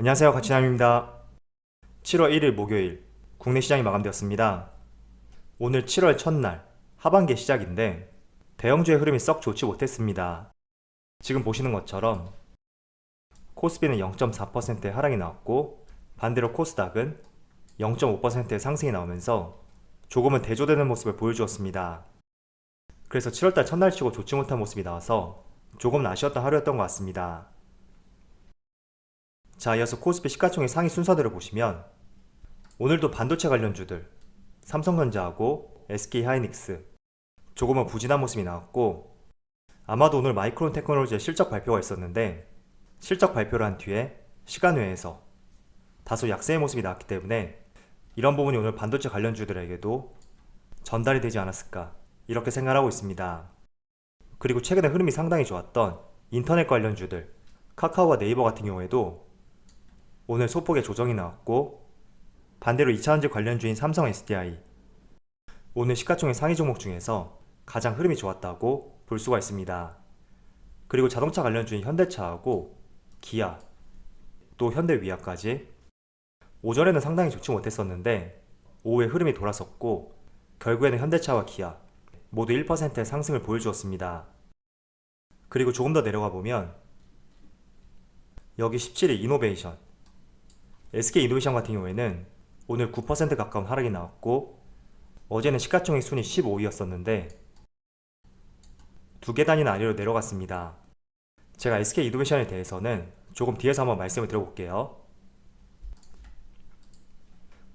안녕하세요. 가치남입니다. 7월 1일 목요일 국내 시장이 마감되었습니다. 오늘 7월 첫날 하반기 시작인데 대형주의 흐름이 썩 좋지 못했습니다. 지금 보시는 것처럼 코스피는 0.4%의 하락이 나왔고 반대로 코스닥은 0.5%의 상승이 나오면서 조금은 대조되는 모습을 보여주었습니다. 그래서 7월달 첫날 치고 좋지 못한 모습이 나와서 조금 아쉬웠던 하루였던 것 같습니다. 자, 이어서 코스피 시가총액 상위 순서대로 보시면 오늘도 반도체 관련주들 삼성전자하고 SK 하이닉스 조금은 부진한 모습이 나왔고 아마도 오늘 마이크론 테크놀로지의 실적 발표가 있었는데 실적 발표를 한 뒤에 시간 외에서 다소 약세의 모습이 나왔기 때문에 이런 부분이 오늘 반도체 관련주들에게도 전달이 되지 않았을까 이렇게 생각하고 있습니다. 그리고 최근에 흐름이 상당히 좋았던 인터넷 관련주들 카카오와 네이버 같은 경우에도 오늘 소폭의 조정이 나왔고 반대로 2차전지 관련주인 삼성 SDI 오늘 시가총액 상위 종목 중에서 가장 흐름이 좋았다고 볼 수가 있습니다. 그리고 자동차 관련주인 현대차하고 기아 또 현대위아까지 오전에는 상당히 좋지 못했었는데 오후에 흐름이 돌아섰고 결국에는 현대차와 기아 모두 1%의 상승을 보여주었습니다. 그리고 조금 더 내려가 보면 여기 17일 이노베이션 SK 이노베이션 같은 경우에는 오늘 9% 가까운 하락이 나왔고 어제는 시가총액 순위 15위였었는데 두 계단이나 아래로 내려갔습니다. 제가 SK 이노베이션에 대해서는 조금 뒤에서 한번 말씀을 드려볼게요.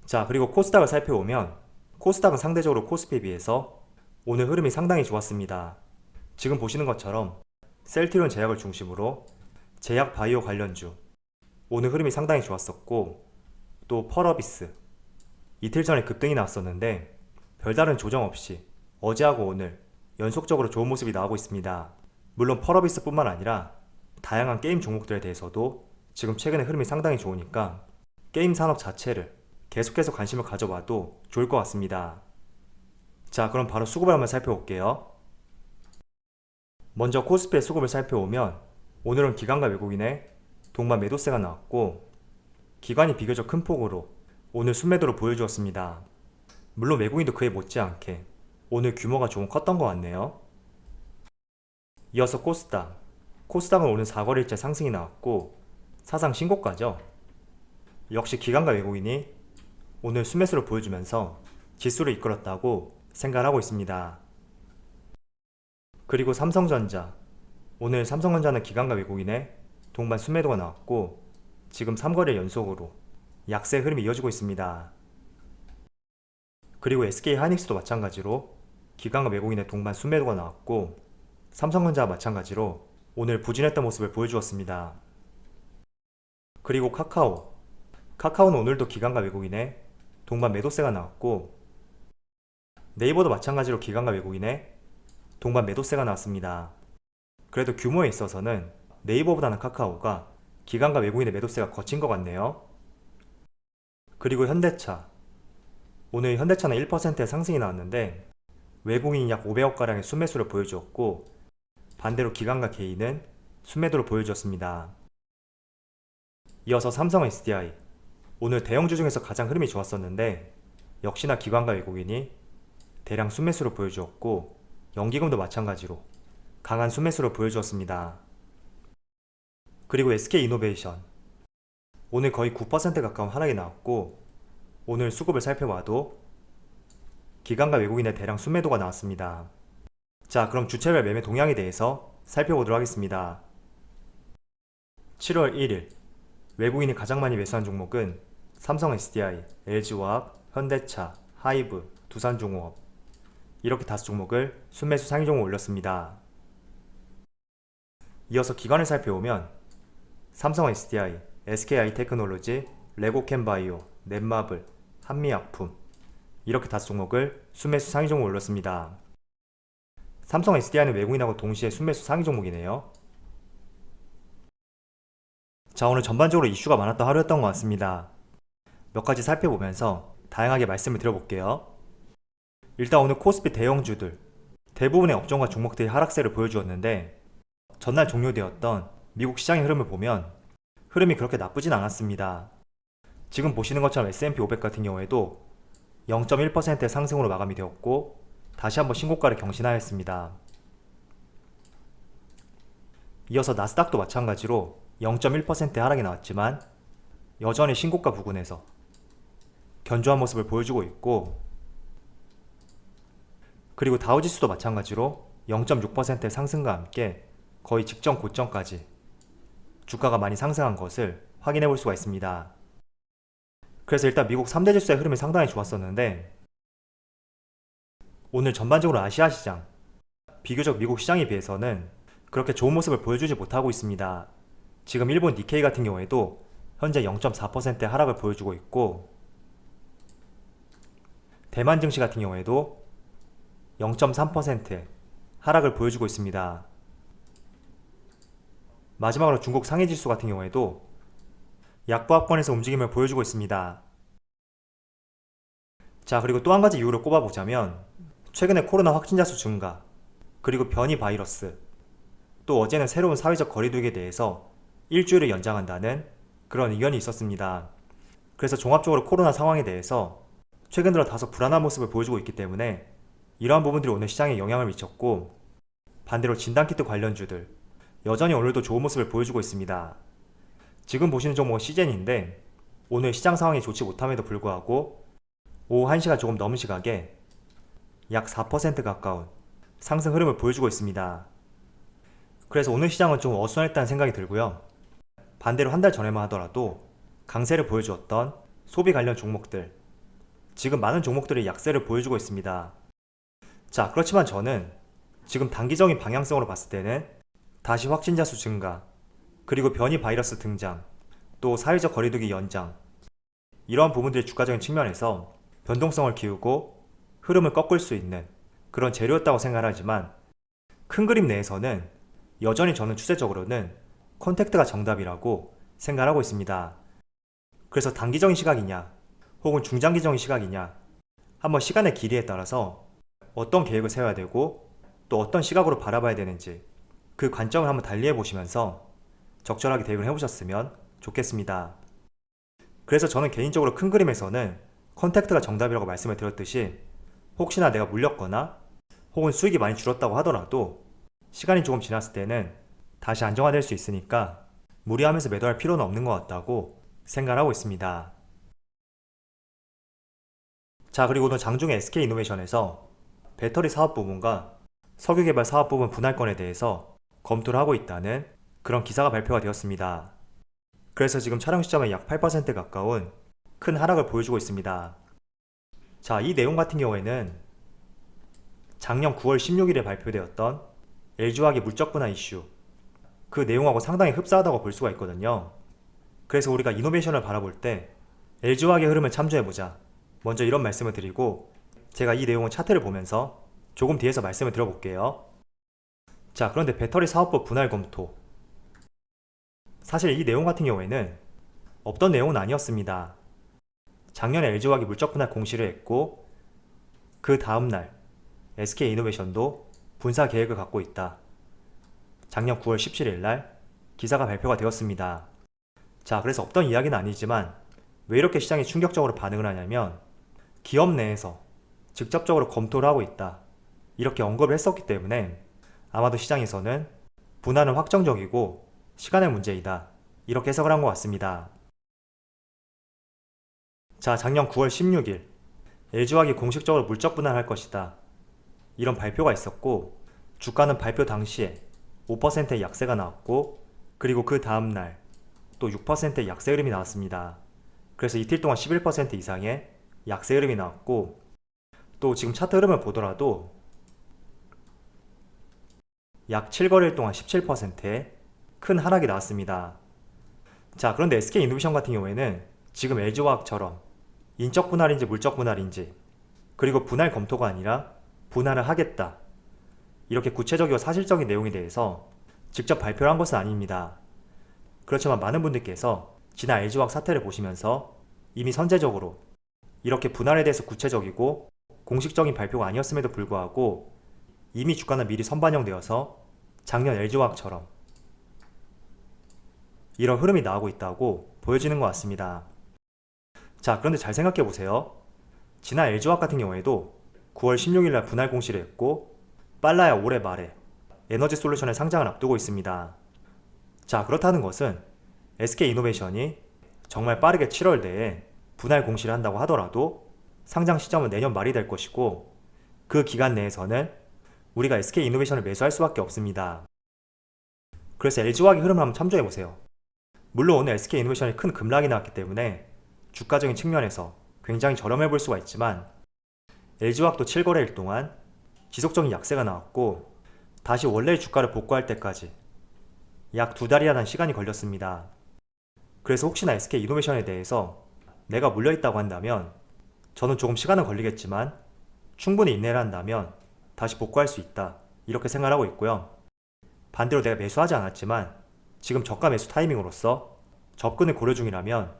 자 그리고 코스닥을 살펴보면 코스닥은 상대적으로 코스피에 비해서 오늘 흐름이 상당히 좋았습니다. 지금 보시는 것처럼 셀트리온 제약을 중심으로 제약 바이오 관련주 오늘 흐름이 상당히 좋았었고 또 펄어비스 이틀 전에 급등이 나왔었는데 별다른 조정 없이 어제하고 오늘 연속적으로 좋은 모습이 나오고 있습니다. 물론 펄어비스뿐만 아니라 다양한 게임 종목들에 대해서도 지금 최근에 흐름이 상당히 좋으니까 게임 산업 자체를 계속해서 관심을 가져봐도 좋을 것 같습니다. 자, 그럼 바로 수급을 한번 살펴볼게요. 먼저 코스피의 수급을 살펴보면 오늘은 기관과 외국인의 동반 매도세가 나왔고 기관이 비교적 큰 폭으로 오늘 순매도를 보여주었습니다. 물론 외국인도 그에 못지않게 오늘 규모가 조금 컸던 것 같네요. 이어서 코스닥. 코스닥은 오늘 4거래일째 상승이 나왔고 사상 신고가죠. 역시 기관과 외국인이 오늘 순매수를 보여주면서 지수를 이끌었다고 생각하고 있습니다. 그리고 삼성전자. 오늘 삼성전자는 기관과 외국인의 동반 순매도가 나왔고 지금 3거래 연속으로 약세 흐름이 이어지고 있습니다. 그리고 SK 하이닉스도 마찬가지로 기관과 외국인의 동반 순매도가 나왔고 삼성전자와 마찬가지로 오늘 부진했던 모습을 보여주었습니다. 그리고 카카오. 카카오는 오늘도 기관과 외국인의 동반 매도세가 나왔고 네이버도 마찬가지로 기관과 외국인의 동반 매도세가 나왔습니다. 그래도 규모에 있어서는 네이버보다는 카카오가 기관과 외국인의 매도세가 거친 것 같네요. 그리고 현대차. 오늘 현대차는 1%의 상승이 나왔는데 외국인이 약 500억가량의 순매수를 보여주었고 반대로 기관과 개인은 순매도를 보여주었습니다. 이어서 삼성 SDI. 오늘 대형주 중에서 가장 흐름이 좋았었는데 역시나 기관과 외국인이 대량 순매수를 보여주었고 연기금도 마찬가지로 강한 순매수를 보여주었습니다. 그리고 SK 이노베이션 오늘 거의 9% 가까운 하락이 나왔고 오늘 수급을 살펴봐도 기관과 외국인의 대량 순매도가 나왔습니다. 자 그럼 주체별 매매 동향에 대해서 살펴보도록 하겠습니다. 7월 1일 외국인이 가장 많이 매수한 종목은 삼성 SDI, LG화학, 현대차, 하이브, 두산중공업 이렇게 다섯 종목을 순매수 상위 종목 올렸습니다. 이어서 기관을 살펴보면 삼성 SDI, SKI 테크놀로지, 레고캠바이오, 넷마블, 한미약품 이렇게 다섯 종목을 순매수 상위 종목 올렸습니다. 삼성 SDI는 외국인하고 동시에 순매수 상위 종목이네요. 자 오늘 전반적으로 이슈가 많았던 하루였던 것 같습니다. 몇 가지 살펴보면서 다양하게 말씀을 드려볼게요. 일단 오늘 코스피 대형주들 대부분의 업종과 종목들이 하락세를 보여주었는데 전날 종료되었던 미국 시장의 흐름을 보면 흐름이 그렇게 나쁘진 않았습니다. 지금 보시는 것처럼 S&P 500 같은 경우에도 0.1%의 상승으로 마감이 되었고 다시 한번 신고가를 경신하였습니다. 이어서 나스닥도 마찬가지로 0.1%의 하락이 나왔지만 여전히 신고가 부근에서 견조한 모습을 보여주고 있고 그리고 다우지수도 마찬가지로 0.6%의 상승과 함께 거의 직전 고점까지 주가가 많이 상승한 것을 확인해 볼 수가 있습니다. 그래서 일단 미국 3대 지수의 흐름이 상당히 좋았었는데 오늘 전반적으로 아시아 시장 비교적 미국 시장에 비해서는 그렇게 좋은 모습을 보여주지 못하고 있습니다. 지금 일본 니케이 같은 경우에도 현재 0.4%의 하락을 보여주고 있고 대만 증시 같은 경우에도 0.3%의 하락을 보여주고 있습니다. 마지막으로 중국 상해 지수 같은 경우에도 약보합권에서 움직임을 보여주고 있습니다. 자, 그리고 또 한 가지 이유를 꼽아보자면 최근에 코로나 확진자 수 증가, 그리고 변이 바이러스, 또 어제는 새로운 사회적 거리두기에 대해서 일주일을 연장한다는 그런 의견이 있었습니다. 그래서 종합적으로 코로나 상황에 대해서 최근 들어 다소 불안한 모습을 보여주고 있기 때문에 이러한 부분들이 오늘 시장에 영향을 미쳤고 반대로 진단키트 관련주들 여전히 오늘도 좋은 모습을 보여주고 있습니다. 지금 보시는 종목은 시젠인데 오늘 시장 상황이 좋지 못함에도 불구하고 오후 1시가 조금 넘은 시각에 약 4% 가까운 상승 흐름을 보여주고 있습니다. 그래서 오늘 시장은 좀 어수선했다는 생각이 들고요. 반대로 한 달 전에만 하더라도 강세를 보여주었던 소비 관련 종목들 지금 많은 종목들이 약세를 보여주고 있습니다. 자, 그렇지만 저는 지금 단기적인 방향성으로 봤을 때는 다시 확진자 수 증가, 그리고 변이 바이러스 등장, 또 사회적 거리두기 연장, 이러한 부분들이 주가적인 측면에서 변동성을 키우고 흐름을 꺾을 수 있는 그런 재료였다고 생각하지만 큰 그림 내에서는 여전히 저는 추세적으로는 컨택트가 정답이라고 생각하고 있습니다. 그래서 단기적인 시각이냐, 혹은 중장기적인 시각이냐, 한번 시간의 길이에 따라서 어떤 계획을 세워야 되고 또 어떤 시각으로 바라봐야 되는지 그 관점을 한번 달리해 보시면서 적절하게 대응을 해보셨으면 좋겠습니다. 그래서 저는 개인적으로 큰 그림에서는 컨택트가 정답이라고 말씀을 드렸듯이 혹시나 내가 물렸거나 혹은 수익이 많이 줄었다고 하더라도 시간이 조금 지났을 때는 다시 안정화될 수 있으니까 무리하면서 매도할 필요는 없는 것 같다고 생각하고 있습니다. 자, 그리고 오늘 장중에 SK 이노베이션에서 배터리 사업 부분과 석유 개발 사업 부분 분할권에 대해서 검토를 하고 있다는 그런 기사가 발표가 되었습니다. 그래서 지금 촬영 시점에 약 8% 가까운 큰 하락을 보여주고 있습니다. 자, 이 내용 같은 경우에는 작년 9월 16일에 발표되었던 LG화학의 물적 분할 이슈 그 내용하고 상당히 흡사하다고 볼 수가 있거든요. 그래서 우리가 이노베이션을 바라볼 때 LG화학의 흐름을 참조해보자. 먼저 이런 말씀을 드리고 제가 이 내용을 차트를 보면서 조금 뒤에서 말씀을 드려볼게요. 자, 그런데 배터리 사업부 분할 검토. 사실 이 내용 같은 경우에는 없던 내용은 아니었습니다. 작년에 LG화학이 물적 분할 공시를 했고 그 다음 날 SK 이노베이션도 분사 계획을 갖고 있다. 작년 9월 17일 날 기사가 발표가 되었습니다. 자, 그래서 없던 이야기는 아니지만 왜 이렇게 시장이 충격적으로 반응을 하냐면 기업 내에서 직접적으로 검토를 하고 있다. 이렇게 언급을 했었기 때문에 아마도 시장에서는 분할은 확정적이고 시간의 문제이다. 이렇게 해석을 한 것 같습니다. 자, 작년 9월 16일 LG화학이 공식적으로 물적 분할할 것이다. 이런 발표가 있었고 주가는 발표 당시에 5%의 약세가 나왔고 그리고 그 다음날 또 6%의 약세 흐름이 나왔습니다. 그래서 이틀 동안 11% 이상의 약세 흐름이 나왔고 또 지금 차트 흐름을 보더라도 약 7거래일 동안 17%의 큰 하락이 나왔습니다. 자, 그런데 SK 이노베이션 같은 경우에는 지금 LG화학처럼 인적 분할인지 물적 분할인지 그리고 분할 검토가 아니라 분할을 하겠다. 이렇게 구체적이고 사실적인 내용에 대해서 직접 발표를 한 것은 아닙니다. 그렇지만 많은 분들께서 지난 LG화학 사태를 보시면서 이미 선제적으로 이렇게 분할에 대해서 구체적이고 공식적인 발표가 아니었음에도 불구하고 이미 주가는 미리 선반영되어서 작년 LG화학처럼 이런 흐름이 나오고 있다고 보여지는 것 같습니다. 자, 그런데 잘 생각해 보세요. 지난 LG화학 같은 경우에도 9월 16일 날 분할 공시를 했고 빨라야 올해 말에 에너지 솔루션의 상장을 앞두고 있습니다. 자, 그렇다는 것은 SK 이노베이션이 정말 빠르게 7월 내에 분할 공시를 한다고 하더라도 상장 시점은 내년 말이 될 것이고 그 기간 내에서는 우리가 SK 이노베이션을 매수할 수밖에 없습니다. 그래서 LG화학의 흐름을 한번 참조해 보세요. 물론 오늘 SK 이노베이션이 큰 급락이 나왔기 때문에 주가적인 측면에서 굉장히 저렴해 보일 수가 있지만 LG화학도 7거래일 동안 지속적인 약세가 나왔고 다시 원래의 주가를 복구할 때까지 약 두 달이라는 시간이 걸렸습니다. 그래서 혹시나 SK 이노베이션에 대해서 내가 물려있다고 한다면 저는 조금 시간은 걸리겠지만 충분히 인내를 한다면 다시 복구할 수 있다. 이렇게 생각하고 있고요. 반대로 내가 매수하지 않았지만 지금 저가 매수 타이밍으로서 접근을 고려 중이라면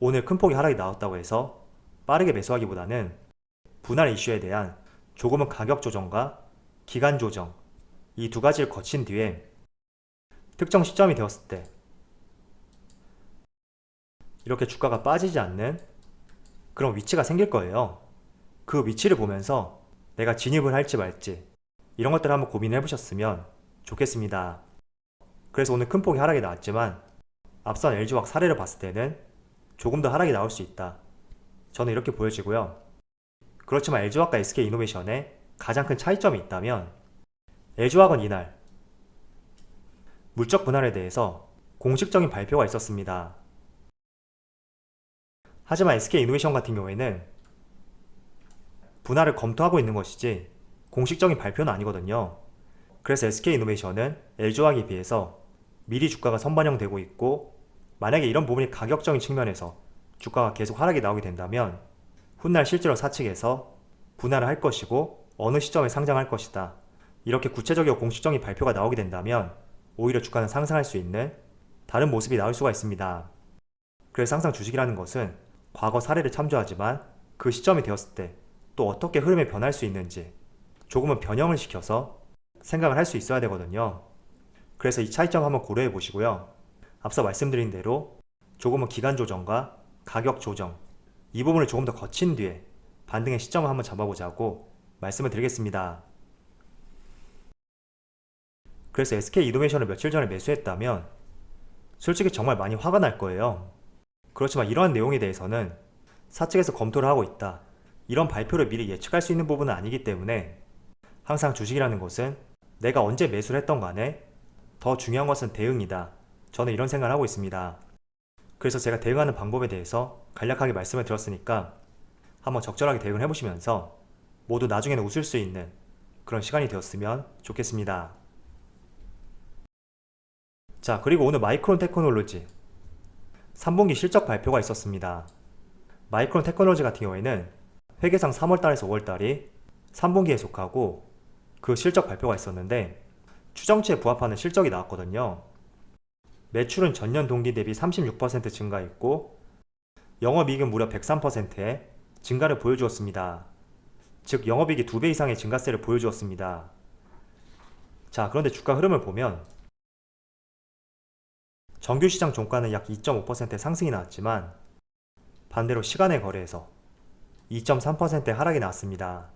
오늘 큰 폭의 하락이 나왔다고 해서 빠르게 매수하기보다는 분할 이슈에 대한 조금은 가격 조정과 기간 조정 이 두 가지를 거친 뒤에 특정 시점이 되었을 때 이렇게 주가가 빠지지 않는 그런 위치가 생길 거예요. 그 위치를 보면서 내가 진입을 할지 말지 이런 것들을 한번 고민해 보셨으면 좋겠습니다. 그래서 오늘 큰 폭의 하락이 나왔지만 앞선 LG화학 사례를 봤을 때는 조금 더 하락이 나올 수 있다. 저는 이렇게 보여지고요. 그렇지만 LG화학과 SK 이노베이션에 가장 큰 차이점이 있다면 LG화학은 이날 물적 분할에 대해서 공식적인 발표가 있었습니다. 하지만 SK 이노베이션 같은 경우에는 분할을 검토하고 있는 것이지 공식적인 발표는 아니거든요. 그래서 SK 이노베이션은 LG화학에 비해서 미리 주가가 선반영되고 있고 만약에 이런 부분이 가격적인 측면에서 주가가 계속 하락이 나오게 된다면 훗날 실제로 사측에서 분할을 할 것이고 어느 시점에 상장할 것이다. 이렇게 구체적이고 공식적인 발표가 나오게 된다면 오히려 주가는 상승할 수 있는 다른 모습이 나올 수가 있습니다. 그래서 항상 주식이라는 것은 과거 사례를 참조하지만 그 시점이 되었을 때 또 어떻게 흐름이 변할 수 있는지 조금은 변형을 시켜서 생각을 할 수 있어야 되거든요. 그래서 이 차이점 한번 고려해 보시고요. 앞서 말씀드린 대로 조금은 기간 조정과 가격 조정 이 부분을 조금 더 거친 뒤에 반등의 시점을 한번 잡아보자고 말씀을 드리겠습니다. 그래서 SK 이노베이션을 며칠 전에 매수했다면 솔직히 정말 많이 화가 날 거예요. 그렇지만 이러한 내용에 대해서는 사측에서 검토를 하고 있다. 이런 발표를 미리 예측할 수 있는 부분은 아니기 때문에 항상 주식이라는 것은 내가 언제 매수를 했던 간에 더 중요한 것은 대응이다. 저는 이런 생각을 하고 있습니다. 그래서 제가 대응하는 방법에 대해서 간략하게 말씀을 드렸으니까 한번 적절하게 대응을 해보시면서 모두 나중에는 웃을 수 있는 그런 시간이 되었으면 좋겠습니다. 자, 그리고 오늘 마이크론 테크놀로지 3분기 실적 발표가 있었습니다. 마이크론 테크놀로지 같은 경우에는 회계상 3월달에서 5월달이 3분기에 속하고 그 실적 발표가 있었는데 추정치에 부합하는 실적이 나왔거든요. 매출은 전년 동기 대비 36% 증가했고 영업이익은 무려 103%의 증가를 보여주었습니다. 즉 영업이익이 2배 이상의 증가세를 보여주었습니다. 자 그런데 주가 흐름을 보면 정규 시장 종가는 약 2.5%의 상승이 나왔지만 반대로 시간의 거래에서 2.3%의 하락이 나왔습니다.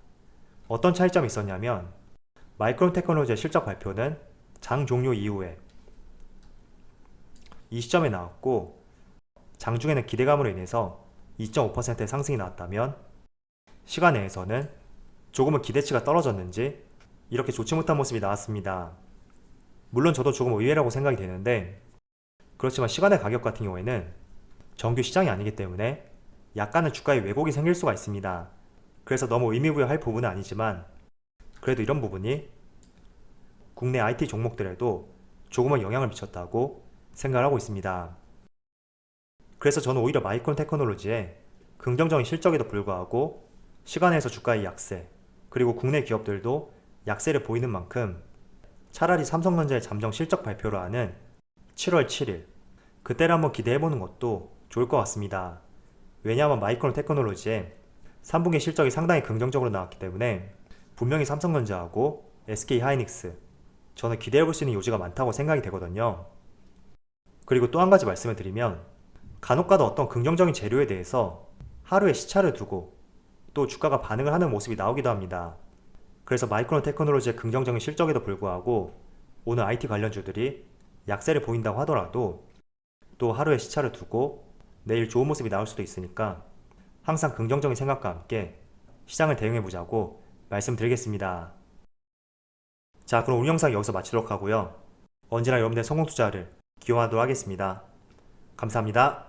어떤 차이점이 있었냐면 마이크론 테크놀로지의 실적 발표는 장 종료 이후에 이 시점에 나왔고 장중에는 기대감으로 인해서 2.5%의 상승이 나왔다면 시간 내에서는 조금은 기대치가 떨어졌는지 이렇게 좋지 못한 모습이 나왔습니다. 물론 저도 조금 의외라고 생각이 되는데 그렇지만 시간의 가격 같은 경우에는 정규 시장이 아니기 때문에 약간은 주가에 왜곡이 생길 수가 있습니다. 그래서 너무 의미부여할 부분은 아니지만 그래도 이런 부분이 국내 IT 종목들에도 조금은 영향을 미쳤다고 생각을 하고 있습니다. 그래서 저는 오히려 마이크론 테크놀로지에 긍정적인 실적에도 불구하고 시간에서 주가의 약세 그리고 국내 기업들도 약세를 보이는 만큼 차라리 삼성전자의 잠정 실적 발표를 하는 7월 7일 그때를 한번 기대해보는 것도 좋을 것 같습니다. 왜냐하면 마이크론 테크놀로지에 3분기 실적이 상당히 긍정적으로 나왔기 때문에 분명히 삼성전자하고 SK 하이닉스 저는 기대해 볼 수 있는 요지가 많다고 생각이 되거든요. 그리고 또 한 가지 말씀을 드리면 간혹가다 어떤 긍정적인 재료에 대해서 하루의 시차를 두고 또 주가가 반응을 하는 모습이 나오기도 합니다. 그래서 마이크론 테크놀로지의 긍정적인 실적에도 불구하고 오늘 IT 관련주들이 약세를 보인다고 하더라도 또 하루의 시차를 두고 내일 좋은 모습이 나올 수도 있으니까 항상 긍정적인 생각과 함께 시장을 대응해 보자고 말씀드리겠습니다. 자, 그럼 오늘 영상 여기서 마치도록 하고요. 언제나 여러분의 성공 투자를 기원하도록 하겠습니다. 감사합니다.